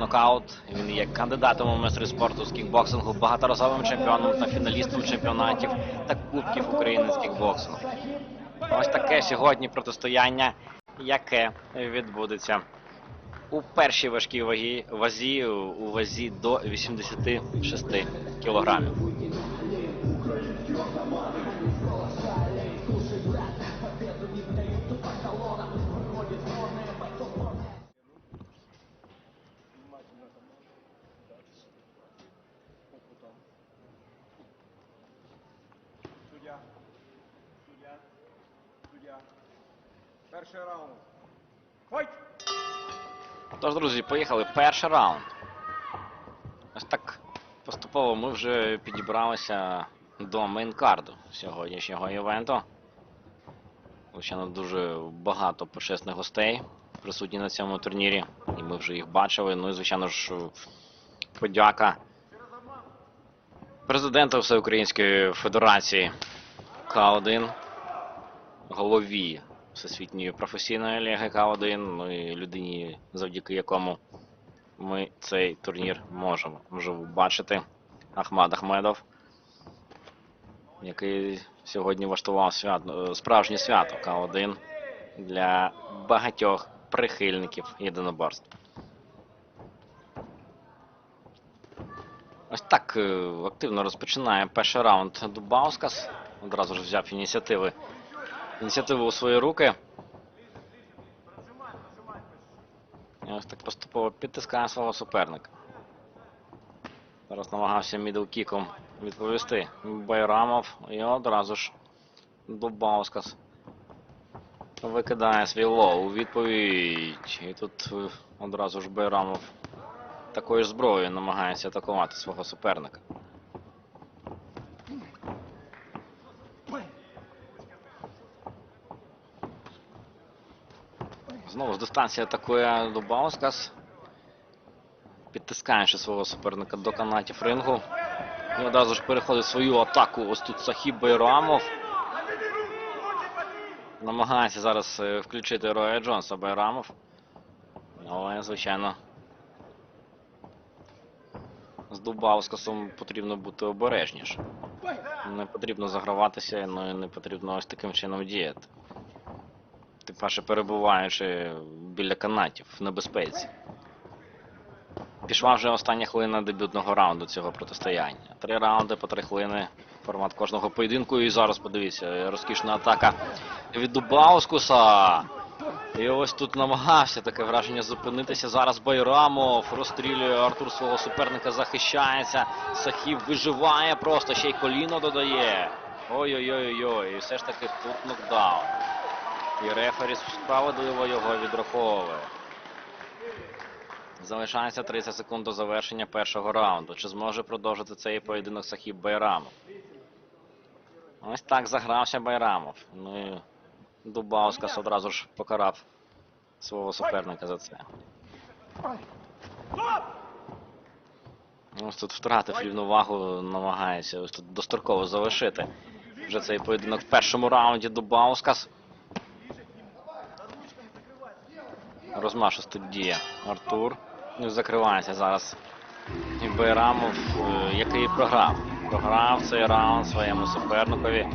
нокаут. Він є кандидатом у майстри спорту з кікбоксингу, багаторазовим чемпіоном та фіналістом чемпіонатів та кубків України з кікбоксингу. Ось таке сьогодні протистояння, яке відбудеться у першій важкій вагі, вазі, у вазі до 86 кілограмів. Перший раунд. Файт! Тож, друзі, поїхали. Перший раунд. Ось так поступово ми вже підібралися до мейнкарду сьогоднішнього івенту. Звичайно, дуже багато почесних гостей присутні на цьому турнірі, і ми вже їх бачили. Ну і, звичайно ж, подяка президенту Всеукраїнської Федерації К1, голові Всесвітньої професійної ліги К1, ну і людині, завдяки якому ми цей турнір можемо вживу бачити. Ахмад Ахмедов, який сьогодні влаштував свято, справжнє свято К1 для багатьох прихильників єдиноборств. Ось так е, активно розпочинає перший раунд Дубаускас. Одразу ж взяв ініціативи. Ініціативу у свої руки. Ось так поступово підтискає свого суперника. Зараз намагався мідлкіком відповісти Байрамов і одразу ж Дубаускас викидає свій лоу у відповідь. І тут е, одразу ж Байрамов такою ж зброєю намагається атакувати свого суперника. Дистанції атакує Дубаускас, підтискаючи свого суперника до канатів рингу. І одразу ж переходить свою атаку. Ось тут Сахіб Байрамов. Намагається зараз е, включити Роя Джонса Байрамов. Але, звичайно, з Дубаускасом потрібно бути обережніше. Не потрібно заграватися, ну і не потрібно ось таким чином діяти. Тим перебуваючи біля канатів в небезпеці. Пішла вже остання хвилина дебютного раунду цього протистояння. Три раунди по три хвилини. Формат кожного поєдинку. І зараз подивіться, розкішна атака від Дубаускуса. І ось тут намагався таке враження зупинитися. Зараз Байрамов розстрілює Артур свого суперника, захищається. Сахів виживає просто, ще й коліно додає. Ой-ой-ой-ой. І все ж таки тут нокдаун. І рефері справедливо його відраховує. Залишається 30 секунд до завершення першого раунду. Чи зможе продовжити цей поєдинок Сахіб Байрамов? Ось так загрався Байрамов. Ну і Дубаускас одразу ж покарав свого суперника за це. Ось тут втратив рівновагу, намагається ось тут достроково завершити. Вже цей поєдинок в першому раунді Дубаускас. Розмашисто діє Артур. Ну, закривається зараз. І Байрамов, е, який програв. Програв цей раунд своєму суперникові.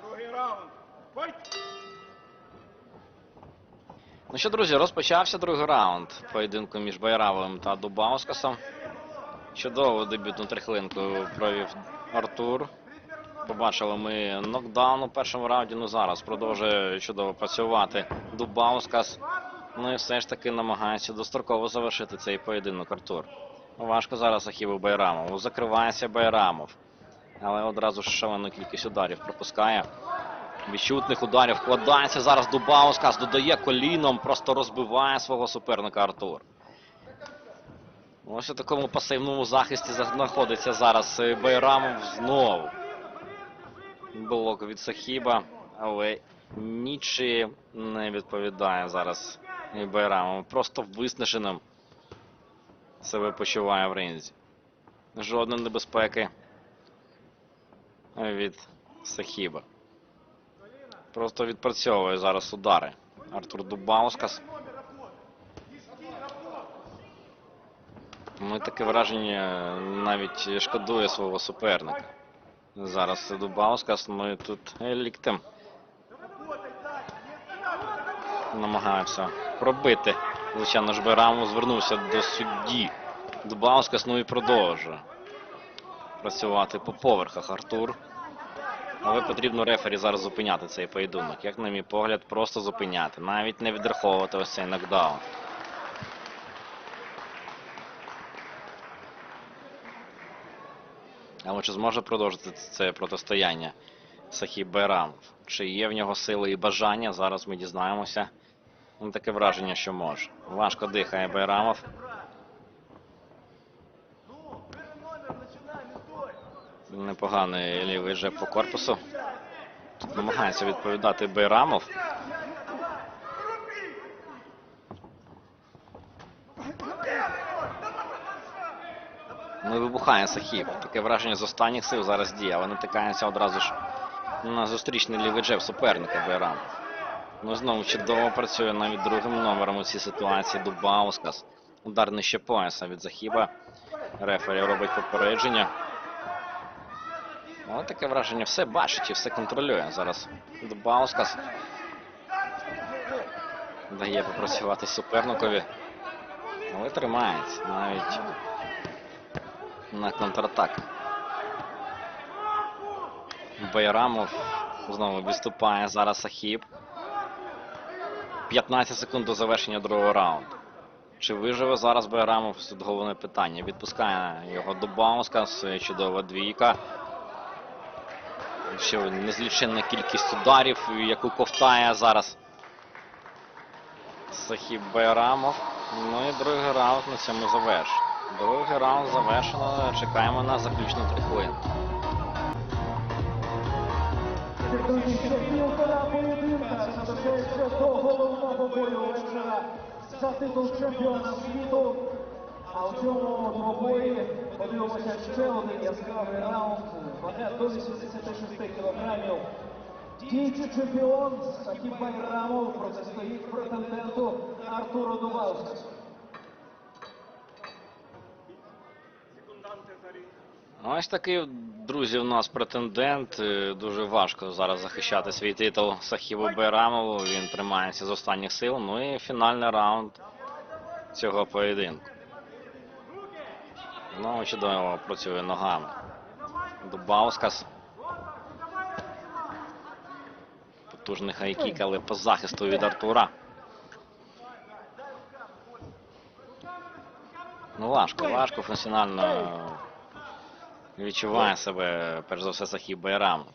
Другий раунд. Ну що, друзі, розпочався другий раунд поєдинку між Байрамовим та Дубаускасом. Чудову дебютну трихлинку провів Артур. Побачили ми нокдаун у першому раунді. Ну зараз продовжує чудово працювати Дубаускас. Ну і все ж таки намагається достроково завершити цей поєдинок Артур. Важко зараз Ахіву Байрамову. Закривається Байрамов. Але одразу ж шалену кількість ударів пропускає. Відчутних ударів вкладається зараз Дубаускас, додає коліном, просто розбиває свого суперника Артур. Ось у такому пасивному захисті знаходиться зараз е, Байрамов знову. Блок від Сахіба, але нічим не відповідає зараз Байрамов. Просто виснаженим себе почуває в ринзі. Жодної небезпеки від Сахіба. Просто відпрацьовує зараз удари. Артур Дубаускас. І таке враження навіть шкодує свого суперника. Зараз Дубаускас, ну і тут ліктем намагався пробити. Звичайно ж, Бераму звернувся до судді. Дубаускас, ну і продовжує працювати по поверхах Артур. Але потрібно рефері зараз зупиняти цей поєдинок. Як на мій погляд, просто зупиняти. Навіть не відраховувати ось цей нокдаун. Але чи зможе продовжити це протистояння Сахіб Байрамов? Чи є в нього сили і бажання? Зараз ми дізнаємося. Ну, таке враження, що може. Важко дихає Байрамов. Непоганий лівий жеб по корпусу. Тут намагається відповідати Байрамов. Ну і вибухає Сахіб. Таке враження з останніх сил зараз діє, але натикається одразу ж на зустрічний лівий джеб суперника Байрамов. Ну знову чудово працює навіть другим номером у цій ситуації Дубаускас. Удар нижче пояса від Захіба. Рефері робить попередження. Але таке враження все бачить і все контролює. Зараз Дубаускас дає попрацювати суперникові. Але тримається навіть на контратак. Байрамов знову відступає зараз Сахіб. 15 секунд до завершення другого раунду. Чи виживе зараз Байрамов? Тут головне питання. Відпускає його до Баускас, чудова двійка. Ще незліченна кількість ударів, яку ковтає зараз Сахіб Байрамов. Ну і другий раунд на цьому завершено. Другий раунд завершено. Чекаємо на заключну три хвилини. Ще півтора поєдинка залишається до головного бою вечора за титул чемпіона світу. А в цьому двобої подивимося ще один яскравий раунд. Вага до 86 кілограмів. Діючий чемпіон Сахіб Байрамов протистоїть претенденту Артуру Дубавському. Ось такий, друзі, у нас претендент. Е, Дуже важко зараз захищати свій титул Сахібу Байрамову. Він тримається з останніх сил. Ну і фінальний раунд цього поєдинку. Знову чудово працює ногами. Дубаускас. Потужний хайкік, але по захисту від Артура. Ну важко, важко функціонально відчуває себе, перш за все, Сахіб Байрамов.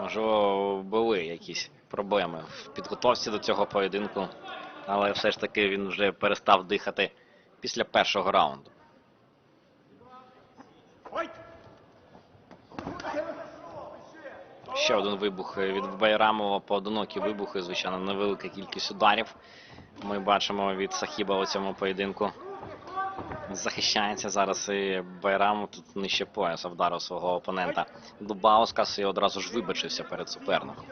Можливо, були якісь проблеми в підготовці до цього поєдинку, але все ж таки він вже перестав дихати після першого раунду. Ще один вибух від Байрамова, поодинокі вибухи, звичайно, невелика кількість ударів. Ми бачимо від Сахіба у цьому поєдинку. Захищається зараз і Байрамов тут нижче пояса вдарив свого опонента. Дубаускас і одразу ж вибачився перед суперником.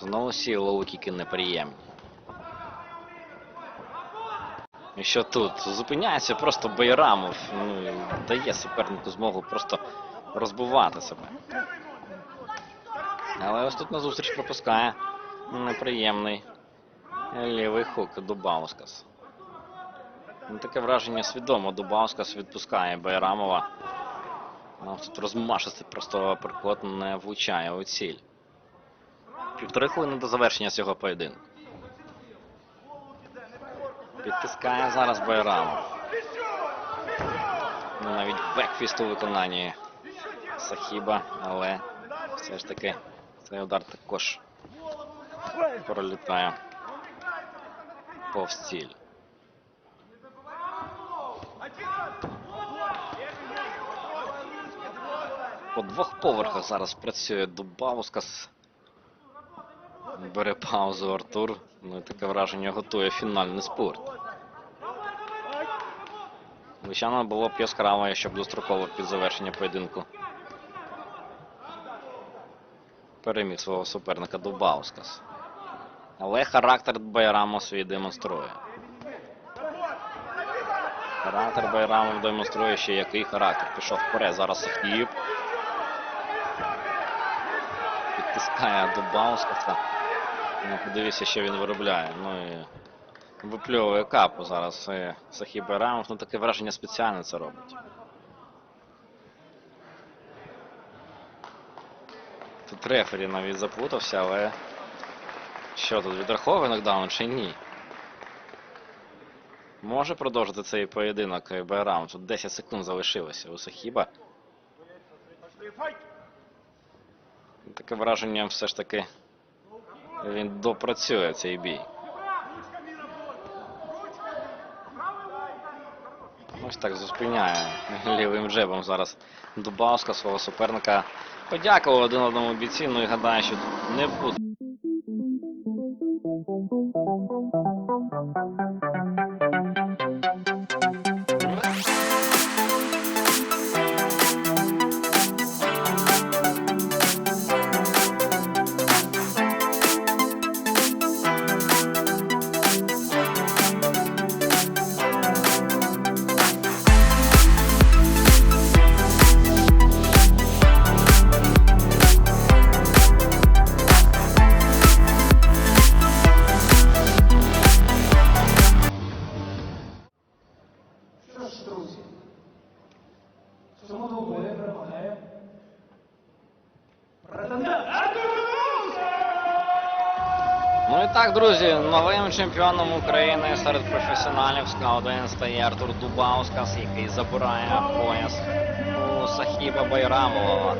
Знову всі лоу-кіки неприємні. І що тут? Зупиняється просто Байрамов. Ну, дає супернику змогу просто розбивати себе. Але ось тут на зустріч пропускає неприємний лівий хук Дубаускас. Ну, таке враження свідомо. Дубаускас відпускає Байрамова. Ось тут розмашистий просто прикот не влучає у ціль. Півтори хвилини до завершення цього поєдинку. Підтискає зараз Байрамов. Ну, навіть бекфіст у виконанні Сахіба, але все ж таки цей удар також пролітає повз ціль. По двох поверхах зараз працює Дубаускас. Бере паузу Артур. Ну і таке враження готує фінальний спорт. Звичайно, було б яскраво, щоб достроково під завершення поєдинку. Переміг свого суперника Дубаускас. Але характер Байрама свій демонструє. Характер Байрамов демонструє ще який характер. Пішов вперед. Зараз Сахніб. Підтискає Дубаускаса. Ну, подивіться, що він виробляє. Ну і випльовує капу зараз Сахіб Байрамов. Ну таке враження спеціально це робить. Тут рефері навіть заплутався, але що тут відраховує нокдаун чи ні? Може продовжити цей поєдинок е, Байрам. Тут 10 секунд залишилося у Сахіба. Таке враження все ж таки він допрацює цей бій. Ось так зупиняє лівим джебом зараз Дубавська свого суперника. Подякував один одному бійці, ну і гадаю, що не буде. Так, друзі, новим чемпіоном України серед професіоналів СК-1 стає Артур Дубаускас, який забирає пояс у Сахіба Байрамова.